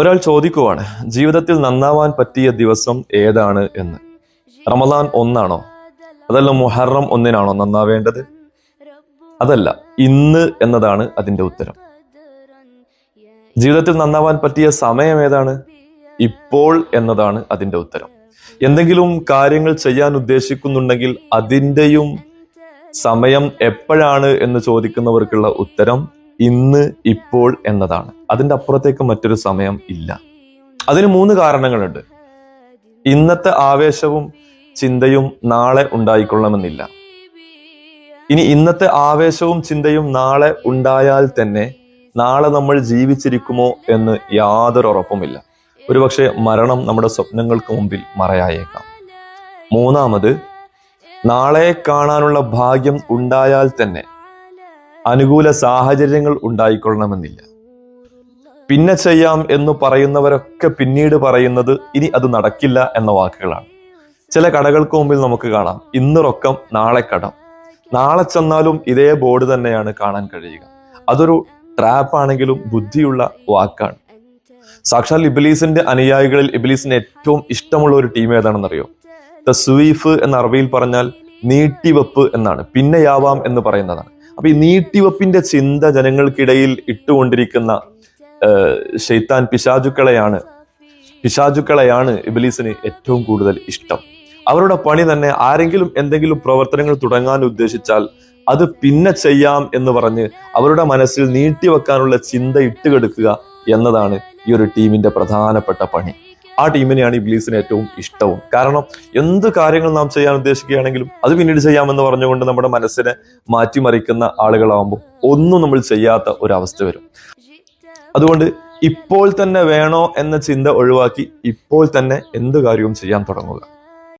ഒരാൾ ചോദിക്കുവാണ് ജീവിതത്തിൽ നന്നാവാൻ പറ്റിയ ദിവസം ഏതാണ് എന്ന്? റമദാൻ ഒന്നാണോ? അതല്ല മുഹറം ഒന്നിനാണോ നന്നാവേണ്ടത്? അതല്ല ഇന്ന് എന്നതാണ് അതിന്റെ ഉത്തരം. ജീവിതത്തിൽ നന്നാവാൻ പറ്റിയ സമയം ഏതാണ്? ഇപ്പോൾ എന്നതാണ് അതിന്റെ ഉത്തരം. എന്തെങ്കിലും കാര്യങ്ങൾ ചെയ്യാൻ ഉദ്ദേശിക്കുന്നുണ്ടെങ്കിൽ അതിന്റെയും സമയം എപ്പോഴാണ് എന്ന് ചോദിക്കുന്നവർക്കുള്ള ഉത്തരം ഇന്ന് ഇപ്പോൾ എന്നതാണ്. അതിന്റെ അപ്പുറത്തേക്ക് മറ്റൊരു സമയം ഇല്ല. അതിന് മൂന്ന് കാരണങ്ങളുണ്ട്. ഇന്നത്തെ ആവേശവും ചിന്തയും നാളെ ഉണ്ടായിക്കൊള്ളണമെന്നില്ല. ഇനി ഇന്നത്തെ ആവേശവും ചിന്തയും നാളെ ഉണ്ടായാൽ തന്നെ നാളെ നമ്മൾ ജീവിച്ചിരിക്കുമോ എന്ന് യാതൊരു ഉറപ്പുമില്ല. ഒരുപക്ഷെ മരണം നമ്മുടെ സ്വപ്നങ്ങൾക്ക് മുമ്പിൽ മറയായേക്കാം. മൂന്നാമത് നാളെ കാണാനുള്ള ഭാഗ്യം ഉണ്ടായാൽ തന്നെ അനുകൂല സാഹചര്യങ്ങൾ ഉണ്ടായിക്കൊള്ളണമെന്നില്ല. പിന്നെ ചെയ്യാം എന്ന് പറയുന്നവരൊക്കെ പിന്നീട് പറയുന്നത് ഇനി അത് നടക്കില്ല എന്ന വാക്കുകളാണ്. ചില കടകൾക്ക് മുമ്പിൽ നമുക്ക് കാണാം ഇന്ന് റൊക്കം നാളെ കടം. നാളെ ചെന്നാലും ഇതേ ബോർഡ് തന്നെയാണ് കാണാൻ കഴിയുക. അതൊരു ട്രാപ്പ് ആണെങ്കിലും ബുദ്ധിയുള്ള വാക്കാണ്. സാക്ഷാൽ ഇബിലീസിന്റെ അനുയായികളിൽ ഇബിലീസിന് ഏറ്റവും ഇഷ്ടമുള്ള ഒരു ടീം ഏതാണെന്നറിയോ? ദ സ്വീഫ് എന്ന അറബിയിൽ പറഞ്ഞാൽ നീട്ടിവെപ്പ് എന്നാണ് പിന്നെയാവാം എന്ന് പറയുന്നതാണ്. അപ്പൊ ഈ നീട്ടിവെപ്പിന്റെ ചിന്ത ജനങ്ങൾക്കിടയിൽ ഇട്ടുകൊണ്ടിരിക്കുന്ന ഷെയ്ത്താൻ പിശാചുക്കളെയാണ്. പിശാചുക്കളെയാണ് ഇബിലീസിന് ഏറ്റവും കൂടുതൽ ഇഷ്ടം. അവരുടെ പണി തന്നെ ആരെങ്കിലും എന്തെങ്കിലും പ്രവർത്തനങ്ങൾ തുടങ്ങാൻ ഉദ്ദേശിച്ചാൽ അത് പിന്നെ ചെയ്യാം എന്ന് പറഞ്ഞ് അവരുടെ മനസ്സിൽ നീട്ടിവെക്കാനുള്ള ചിന്ത ഇട്ടുകെടുക്കുക എന്നതാണ് ഈ ഒരു ടീമിന്റെ പ്രധാനപ്പെട്ട പണി. ആ ടീമിനെയാണ് ഇബ്ലീസിന് ഏറ്റവും ഇഷ്ടവും. കാരണം എന്ത് കാര്യങ്ങൾ നാം ചെയ്യാൻ ഉദ്ദേശിക്കുകയാണെങ്കിലും അത് പിന്നീട് ചെയ്യാമെന്ന് പറഞ്ഞുകൊണ്ട് നമ്മുടെ മനസ്സിനെ മാറ്റിമറിക്കുന്ന ആളുകളാവുമ്പോൾ ഒന്നും നമ്മൾ ചെയ്യാത്ത ഒരു അവസ്ഥ വരും. അതുകൊണ്ട് ഇപ്പോൾ തന്നെ വേണോ എന്ന ചിന്ത ഒഴിവാക്കി ഇപ്പോൾ തന്നെ എന്ത് കാര്യവും ചെയ്യാൻ തുടങ്ങുക.